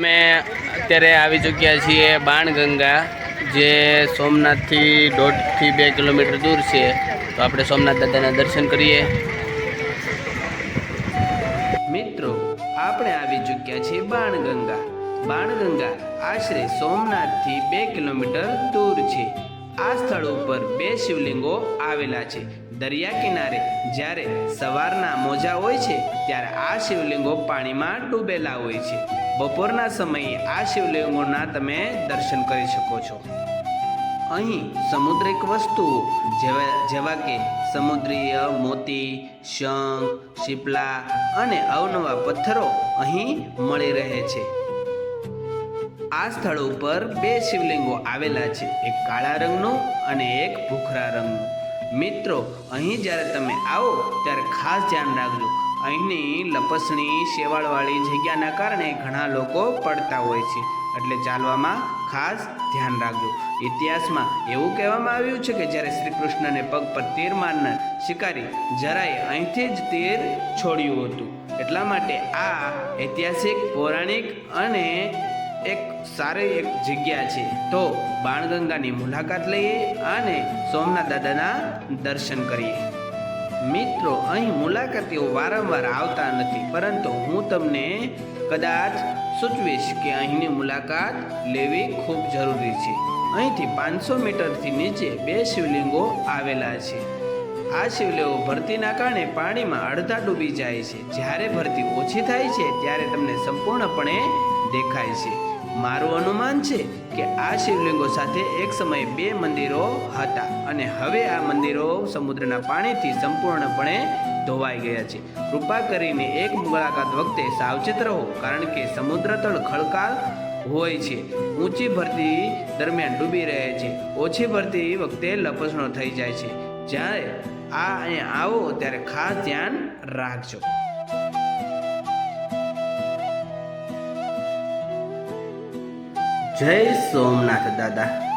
અમે અત્યારે આવી ચૂક્યા છીએ બાણગંગા, જે સોમનાથથી દોઢથી બે કિલોમીટર દૂર છે. તો આપણે સોમનાથ દાદાના દર્શન કરીએ. મિત્રો, આપણે આવી ચૂક્યા છીએ બાણગંગા. બાણગંગા આશરે સોમનાથથી બે કિલોમીટર દૂર છે. આ સ્થળ ઉપર બે શિવલિંગો આવેલા છે. દરિયા કિનારે જ્યારે સવારના મોજા હોય છે, ત્યારે આ શિવલિંગો પાણીમાં ડૂબેલા હોય છે. બપોરના સમયે આ શિવલિંગોના તમે દર્શન કરી શકો છો. અહીં સમુદ્રિક વસ્તુઓ જેવા જેવા કે સમુદ્રીય મોતી, શંખ, શીપલા અને અવનવા પથ્થરો અહીં મળી રહે છે. આ સ્થળ ઉપર બે શિવલિંગો આવેલા છે, એક કાળા રંગનું અને એક ભૂખરા રંગનું. મિત્રો, અહીં જ્યારે તમે આવો, ત્યારે ખાસ ધ્યાન રાખજો. અહીંની લપસણી શેવાળવાળી જગ્યાના કારણે ઘણા લોકો પડતા હોય છે. એટલે ચાલવામાં ખાસ ધ્યાન રાખજો. ઇતિહાસમાં એવું કહેવામાં આવ્યું છે કે જ્યારે શ્રી કૃષ્ણને પગ પર તીર મારનાર શિકારી જરાય અહીંથી જ તીર છોડ્યું હતું. એટલા માટે આ ઐતિહાસિક, પૌરાણિક અને એક સારી એક જગ્યા છે. તો બાણગંગાની મુલાકાત લઈએ અને સોમનાથ દાદાના દર્શન કરીએ. મિત્રો, અહીં મુલાકાતીઓ વારંવાર આવતા નથી, પરંતુ હું તમને કદાચ સૂચવીશ કે અહીંની મુલાકાત લેવી ખૂબ જરૂરી છે. અહીંથી પાંચસો મીટરથી નીચે બે શિવલિંગો આવેલા છે. આ શિવલિંગો ભરતીના કારણે પાણીમાં અડધા ડૂબી જાય છે. જ્યારે ભરતી ઓછી થાય છે, ત્યારે તમને સંપૂર્ણપણે દેખાય છે. મારું અનુમાન છે કે આ શિવલિંગો સાથે એક સમયે બે મંદિરો હતા અને હવે આ મંદિરો સમુદ્રના પાણીથી સંપૂર્ણપણે ધોવાઈ ગયા છે. કૃપા કરીને એક મુલાકાત વખતે સાવચેત રહો, કારણ કે સમુદ્ર તળ ખડકાળ હોય છે. ઊંચી ભરતી દરમિયાન ડૂબી રહે છે. ઓછી ભરતી વખતે લપસણો થઈ જાય છે. જ્યારે આ અહીંયા આવો, ત્યારે ખાસ ધ્યાન રાખજો. જય સોમનાથ દાદા.